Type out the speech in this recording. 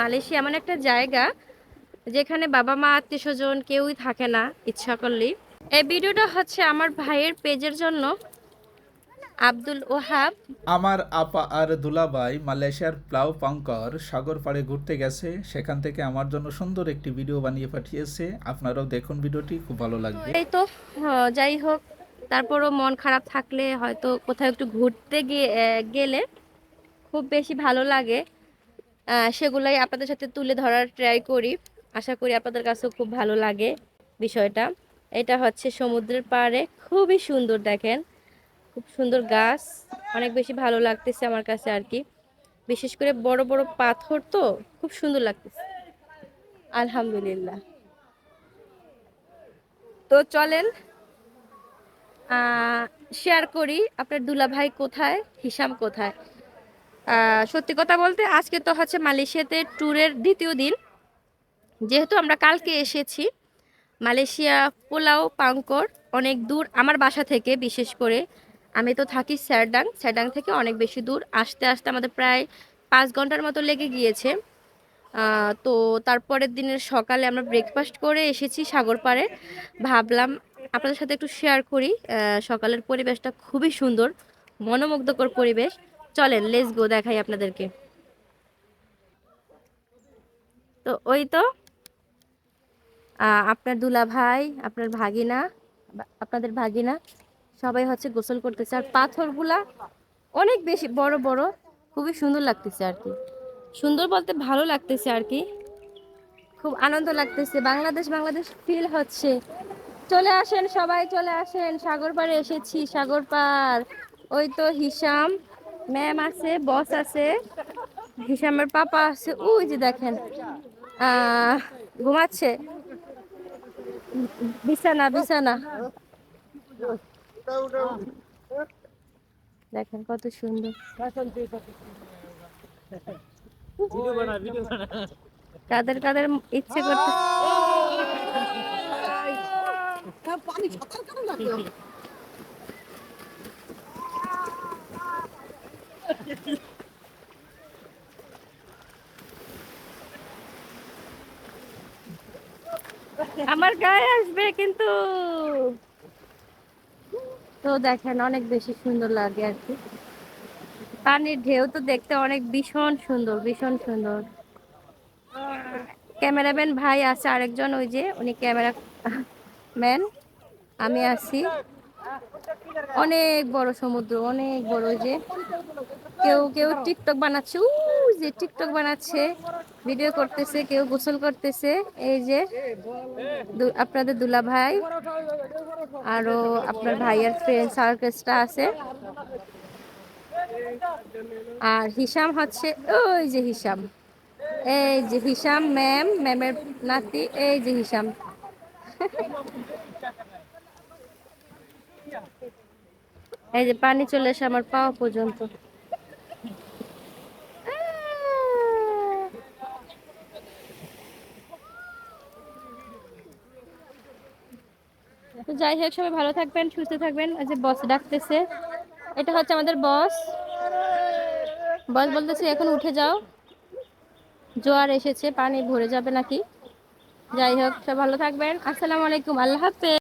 Malaysia এমন একটা জায়গা যেখানে বাবা মা আত্মীয় স্বজন কেউই থাকে না ইচ্ছা করলেই। এই ভিডিওটা হচ্ছে আমার ভাইয়ের পেজের জন্য। আব্দুল ওহাব আমার আপা আর দুলাভাই মালয়েশিয়ার প্লাউ পাঙ্কর সাগর পাড়ে ঘুরতে গেছে। সেখান থেকে আমার জন্য সুন্দর একটি ভিডিও বানিয়ে পাঠিয়েছে। আপনারাও দেখুন ভিডিওটি খুব ভালো লাগবে। এই তো যাই হোক তারপরও মন খারাপ থাকলে হয়তো কোথাও একটু ঘুরতে গিয়ে গেলে খুব বেশি ভালো লাগে। সেগুলাই আপনাদের সাথে তুলে ধরার ট্রাই করি। আশা করি আপনাদের কাছেও খুব ভালো লাগে বিষয়টা। এটা হচ্ছে সমুদ্রের পাড়ে, খুবই সুন্দর দেখেন। খুব সুন্দর গাছ, অনেক বেশি ভালো লাগতেছে আমার কাছে আর কি। বিশেষ করে বড় বড় পাথর তো খুব সুন্দর লাগতেছে। আলহামদুলিল্লাহ। তো চলেন শেয়ার করি আপনার দুলাভাই কোথায়, হিসাম কোথায়। সত্যি কথা বলতে আজকে তো হচ্ছে মালয়েশিয়াতে ট্যুরের দ্বিতীয় দিন। যেহেতু আমরা কালকে এসেছি, মালয়েশিয়া, পোলাও পাঙ্কর অনেক দূর আমার বাসা থেকে, বিশেষ করে। আমি তো থাকি স্যারডাং। স্যারডাং থেকে অনেক বেশি দূর। আসতে আসতে আমাদের প্রায় পাঁচ ঘণ্টার মতো লেগে গিয়েছে। তো তারপরের দিনের সকালে আমরা ব্রেকফাস্ট করে এসেছি সাগর পাড়ে। ভাবলাম আপনাদের সাথে একটু শেয়ার করি। সকালের পরিবেশটা খুবই সুন্দর, মনোমুগ্ধকর পরিবেশ। চলেন লেস গো দেখাই আপনাদেরকে। তো ওই তো আপনার দুলা ভাই, আপনার ভাগিনা আপনাদের ভাগিনা, সবাই হচ্ছে গোসল করতেছে। আর পাথরগুলা অনেক বেশি, বড় বড়, খুবই সুন্দর লাগতেছে আর কি। সুন্দর বলতে ভালো লাগতেছে আর কি। খুব আনন্দ লাগতেছে। বাংলাদেশ বাংলাদেশ ফিল হচ্ছে। চলে আসেন সবাই, চলে আসেন। সাগর পাড়ে এসেছি, সাগর পাড়। ওই তো হিসাম। ম্যাম আছে, বস আছে হিসামের পাপা আছে। ওই যে দেখেন ঘুমাচ্ছে। বিছানা বিছানা। দেখেন কত সুন্দর। কাদের কাদের ইচ্ছে করতে আমার গায়ে আসবে কিন্তু। তো দেখেন, অনেক বেশি সুন্দর লাগে আর কি। পানির ঢেউ তো দেখতে অনেক ভীষণ সুন্দর ভীষণ সুন্দর। ক্যামেরাম্যান ভাই আছে, আরেকজন ওই যে, উনি ক্যামেরা ম্যান, আমি আছি। অনেক বড় সমুদ্র, অনেক বড় যে। কেউ কেউ টিকটক বানাচ্ছে যে টিকটক বানাচ্ছে, ভিডিও করতেছে, কেউ গোসল করতেছে, এই যে আপনাদের দুলা ভাই আরও আপনার ভাইয়ের ফ্রেন্ড সার্কেসটা আছে। আর হিসাম হচ্ছে, ওই যে হিসাম, এই যে হিসাম ম্যাম ম্যামের নাতি, এই যে হিসাম। এই যে পানি চলে এসে আমার পাওয়া পর্যন্ত। তো যাই হোক, সবাই ভালো থাকবেন, সুস্থ থাকবেন। এই যে বস ডাকতেছে। এটা হচ্ছে আমাদের বস বস বলতেছে, এখন উঠে যাও। জোয়ার এসেছে, পানি ভরে যাবে নাকি? যাই হোক সব ভালো থাকবেন। আসসালামু আলাইকুম, আল্লাহ হাফেজ।